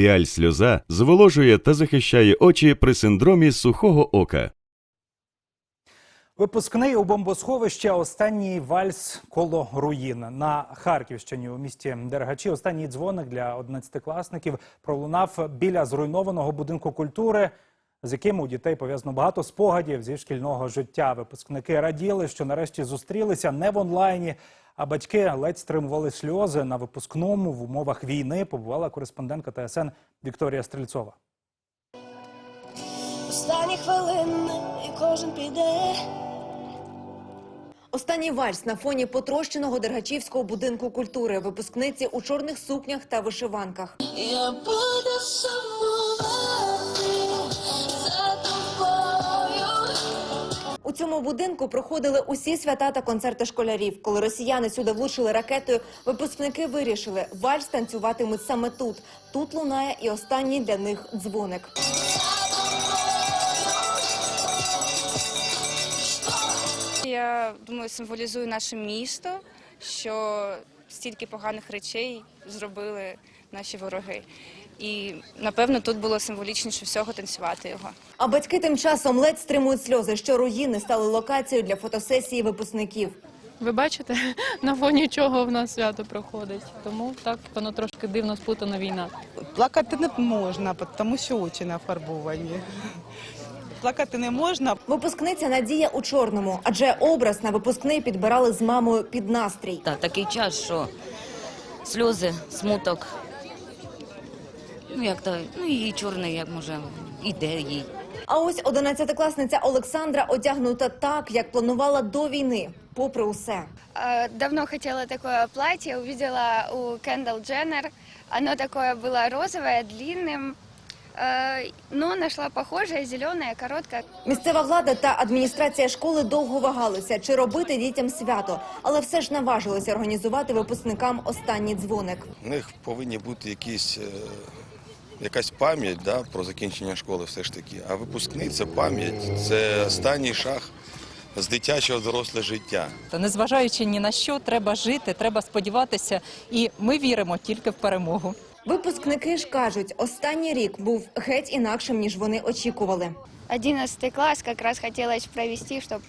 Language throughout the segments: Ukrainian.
Піаль сльоза зволожує та захищає очі при синдромі сухого ока. Випускний у бомбосховище останній вальс коло руїн на Харківщині у місті Дергачі. Останній дзвоник для одинадцятикласників пролунав біля зруйнованого будинку культури, з яким у дітей пов'язано багато спогадів зі шкільного життя. Випускники раділи, що нарешті зустрілися не в онлайні. А батьки ледь стримували сльози на випускному в умовах війни. Побувала кореспондентка ТСН Вікторія Стрільцова. Останні хвилини, і кожен піде. Останній вальс на фоні потрощеного Дергачівського будинку культури. Випускниці у чорних сукнях та вишиванках. Я буду сумувати У цьому будинку проходили усі свята та концерти школярів. Коли росіяни сюди влучили ракетою, випускники вирішили, вальс танцюватимуть саме тут. Тут лунає і останній для них дзвоник. Я думаю, символізує наше місто, що стільки поганих речей зробили наші вороги. І напевно тут було символічніше всього танцювати його. А батьки тим часом ледь стримують сльози, що руїни стали локацією для фотосесії випускників. Ви бачите, на фоні чого в нас свято проходить. Тому так воно трошки дивно спутана війна. Плакати не можна, тому що очі нафарбовані. Плакати не можна, Випускниця Надія у чорному, адже образ на випускний підбирали з мамою під настрій. Та такий час, що сльози, смуток. Ну як то, ну і чорний, як може, іде їй. А ось одинадцятикласниця Олександра одягнута так, як планувала до війни, попри усе. Э, Давно хотела такое платье, увидела у Кендалл Дженнер. Оно такое было розовое, длинным, э, но нашла похожее, зеленое, короткое. Місцева влада та адміністрація школи довго вагалися, чи робити дітям свято, але все ж наважилися організувати випускникам останній дзвоник. У них повинні бути якісь, е, якась пам'ять да, про закінчення школи все ж таки. А випускний це пам'ять, це останній шаг з дитячого доросле життя. Та незважаючи ні на що, треба жити, треба сподіватися, і ми віримо тільки в перемогу. Випускники ж кажуть, останній рік був геть інакшим, ніж вони очікували. Одиннадцатый класс как раз хотелось провести, чтобы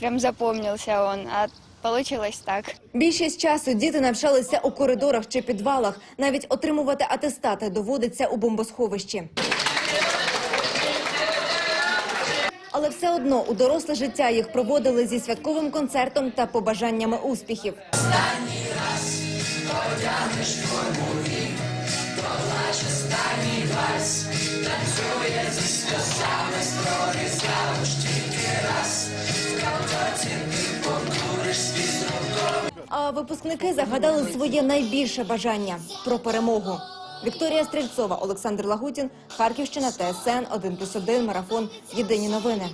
прям запомнился он, а получилось так. Більшість часу діти навчалися у коридорах чи підвалах. Навіть отримувати атестати доводиться у бомбосховищі. Але все одно у доросле життя їх проводили зі святковим концертом та побажаннями успіхів. Випускники загадали своє найбільше бажання про перемогу. Вікторія Стрільцова, Олександр Лагутін, Харківщина, ТСН 1+,1, Марафон. Єдині новини.